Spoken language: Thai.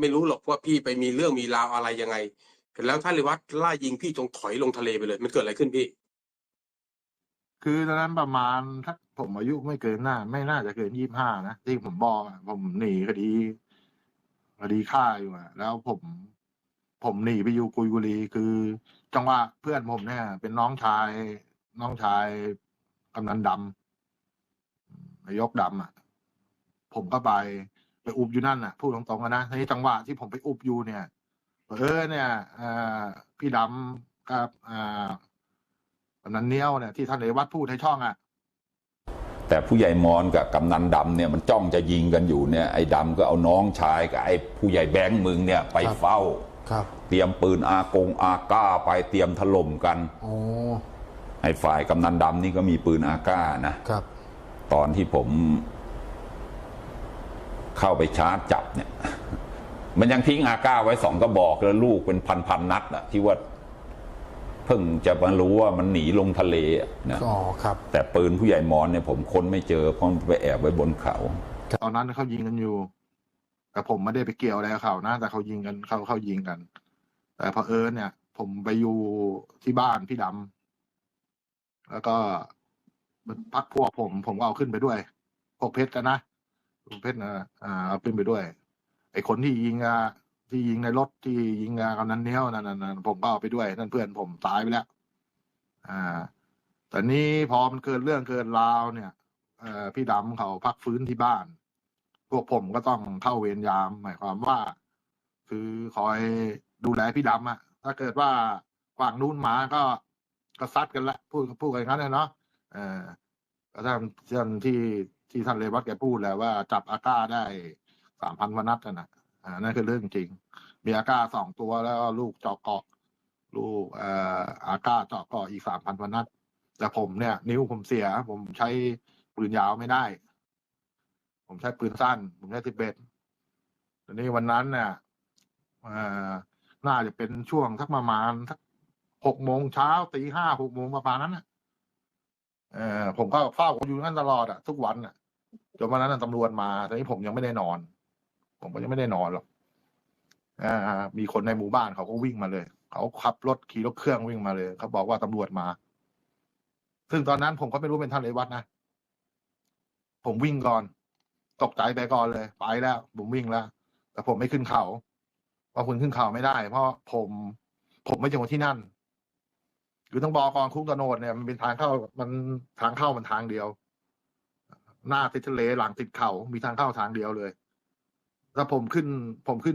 ไม่รู้หรอกว่าพี่ไปมีเรื่องมีราวอะไรยังไงเสร็จแล้วท่านเลยวัดไล่ายิงพี่จงถอยลงทะเลไปเลย มันเกิดอะไรขึ้นพี่ คือตอนนั้นประมาณถ้าผมอายุไม่เกินหน้า ไม่น่าจะเกินยี่บห้านะที่ผมบอกอะผมหนีคดีคดีฆ่าอยู่อะแล้วผม ผมหนีไปอยู่กุยบุรี คือจังหวะเพื่อนผมเนี่ย เป็นน้องชาย น้องชายกำนันดำนายกดำอะ ผมก็ไป ไปอุบอยู่นั่นอะพูดตรงๆกันนะทีนี้จังหวะที่ผมไปอุบอยู่เนี่ยเออเนี่ยอ่าพี่ดำกับอ่ากำนันเนี้ยวเนี่ยที่ท่านเรวัตพูดให้ช่องอะ แต่ผู้ใหญ่มอนกับกำนันดำเนี่ยมันจ้องจะยิงกันอยู่เนี่ยไอ้ดำก็เอาน้องชายกับไอ้ผู้ใหญ่แบงค์มึงเนี่ยไปครับเฝ้าครับเตรียมปืนอากงอาก้าไปเตรียมถล่มกันโอ้ไอ้ฝ่ายกำนันดำนี่ก็มีปืนอาก้านะครับ ตอนที่ผม เข้าไปชาร์จจับเนี่ย มันยังทิ้งอาก้าไว้สองกระบอกแล้วลูกเป็นพันๆนัดอะที่ว่าเพิ่งจะมารู้ว่ามันหนีลงทะเลอะนะอ๋อครับ แต่ปืนผู้ใหญ่มอนเนี่ยผมค้นไม่เจอเพราะมันไปแอบไว้บนเขาตอนนั้นเขายิงกันอยู่ แต่ผมไม่ได้ไปเกี่ยวอะไรกับเขานะแต่เขายิงกันเขาเขายิงกัน แต่พอเผอิญเนี่ย ผมไปอยู่ที่บ้านพี่ดำแล้วก็พักพวกผม ผมก็เอาขึ้นไปด้วยพวกเพชรกันนะพวก เพชรนะอ่าเอาขึ้นไปด้วย ไอ้คนที่ยิงอะที่ยิงในรถที่ยิงอะกำนันเนี้ยวนั่นนั่นผมก็เอาไปด้วยนั่นเพื่อนผมตายไปแล้ว อ่า แต่นี้พอมันเกิดเรื่องเกิดราวเนี่ยเอ่อพี่ดำเขาพักฟื้นที่บ้าน พวกผมก็ต้องเข้าเวรยาม หมายความว่า คือคอยดูแลพี่ดำอะถ้าเกิดว่าฝั่งนู้นมาก็ก็ซัดกันละพูดพูดกันอย่างนั้นเลยเนาะเออก็ท่านท่นที่ ที่ท่านเรวัตแกพูดแล้วว่าจับอาก้าได้สามพันวนัดกันนะอ่านั่นคือเรื่องจริง มีอาก้าสองตัวแล้วก็ลูกเจาะเกาะ ลูกเอ่ออาก้าเจาะเกาะอีกสามพันวนัด แต่ผมเนี่ย นิ้วผมเสีย ผมใช้ปืนยาวไม่ได้ ผมใช้ปืนสั้น ผมใช้สิบเอ็ดตอนนี้วันนั้นเนี่ยเอ่อน่าจะเป็นช่วงสักประมาณสักหกโมงเช้าตีห้าหกโมงประมาณนั้นนะเออผมก็เฝ้าอยู่นั่นตลอดอะทุกวันอะ จนวันนั้นนะตำรวจมาตอนนี้ผมยังไม่ได้นอน ผมก็ยังไม่ได้นอนหรอกอ่ามีคนในหมู่บ้านเขาก็วิ่งมาเลย เขาขับรถขี่รถเครื่องวิ่งมาเลย เขาบอกว่าตำรวจมา ซึ่งตอนนั้นผมก็ไม่รู้เป็นท่านเรวัตนะ ผมวิ่งก่อน ตกใจไปก่อนเลย ไปแล้ว ผมวิ่งแล้ว แต่ผมไม่ขึ้นเขาเพราะคุณขึ้นเขาไม่ได้ เพราะผม ผมไม่ใช่คนที่นั่น คือต้องบอกก่อนคุ้งกระโนดเนี่ยมันเป็นทางเข้า มันทางเข้ามันทางเดียว หน้าติดทะเลหลังติดเขามีทางเข้าทางเดียวเลยถ้วผมขึ้นผมขึ้น